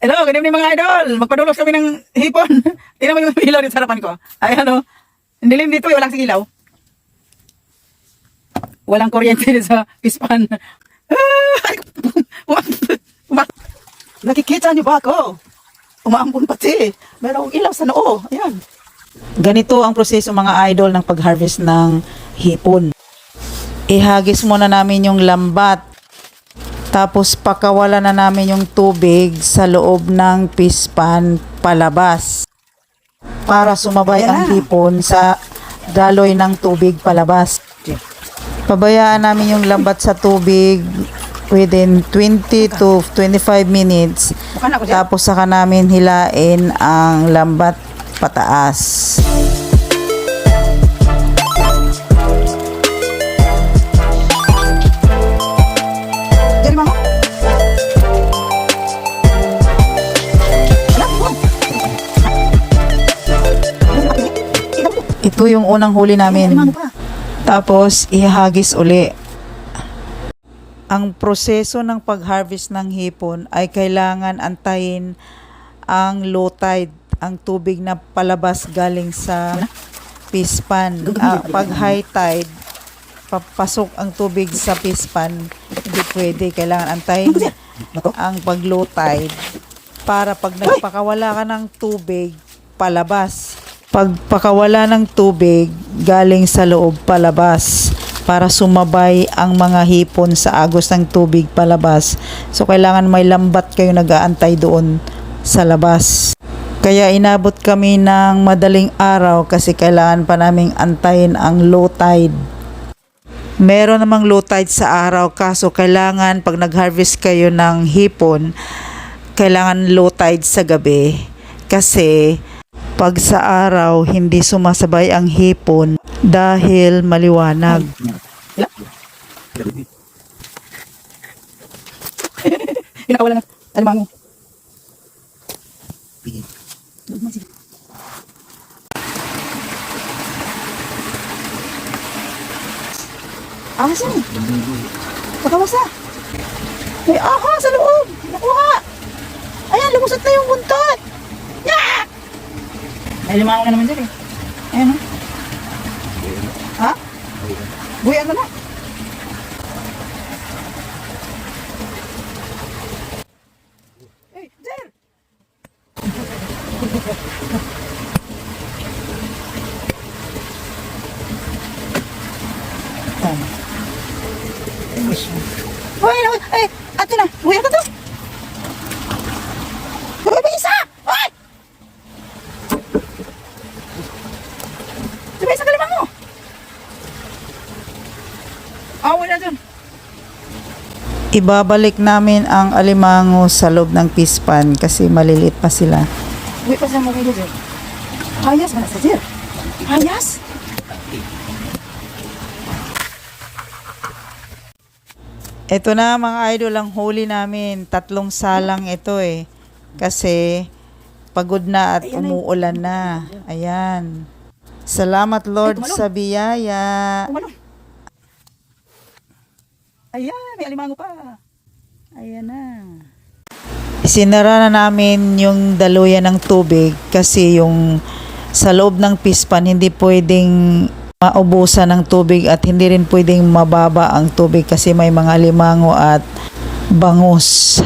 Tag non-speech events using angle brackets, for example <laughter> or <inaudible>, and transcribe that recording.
Hello, good evening mga idol. Magpadulos kami ng hipon. <laughs> Tingnan mo yung ilaw dito sa harapan ko. Ay ano, dilim dito, eh, walang sigilaw. Walang kuryente dito <laughs> sa pispan. Nakikita niyo ba ako? Umaambon pati. Merong ilaw sa noo. Ayan. Ganito ang proseso mga idol ng pag-harvest ng hipon. Ihagis muna namin yung lambat tapos pakawala na namin yung tubig sa loob ng pispan palabas. Para sumabay ang hipon sa daloy ng tubig palabas. Pabayaan namin yung lambat sa tubig within 20 to 25 minutes. Tapos saka namin hilain ang lambat pataas. Ito yung unang huli namin. Tapos, ihagis uli. Ang proseso ng pag-harvest ng hipon ay kailangan antayin ang low tide, ang tubig na palabas galing sa pispan. Ah, pag high tide, papasok ang tubig sa pispan, hindi pwede. Kailangan antayin ang pag low tide para pag nagpakawala ka ng tubig, palabas. Pag pakawala ng tubig, galing sa loob palabas para sumabay ang mga hipon sa agos ng tubig palabas. So, kailangan may lambat kayo nag-aantay doon sa labas. Kaya inabot kami ng madaling araw kasi kailangan pa naming antayin ang low tide. Meron namang low tide sa araw kaso kailangan pag nag-harvest kayo ng hipon, kailangan low tide sa gabi. Kasi pag sa araw hindi sumasabay ang hipon dahil maliwanag. <laughs> Pinakawala na. Alimango. Asan? Pakawasa. May aha sa loob. Nakuha. Ayan, lumusot na yung buntot. Yeah! May limango na naman dyan eh. Ayan o. Ha? Buyan mo na. Hey, Jer! Tama. Hoy, ay, ato na. Buyan ka to. Ibabalik namin ang alimango sa loob ng pispan kasi maliliit pa sila. Uy, pa sila mga dyan. Hayas ba na sa Jer? Hayas? Ito na mga idol ang huli namin. Tatlong salang ito eh. Kasi pagod na at umuulan na. Ayan. Salamat Lord sa biyaya. Ayan, may alimango pa. Ayan na. Sinara na namin yung daluyan ng tubig kasi yung sa loob ng pispan hindi pwedeng maubusan ng tubig at hindi rin pwedeng mababa ang tubig kasi may mga limango at bangus.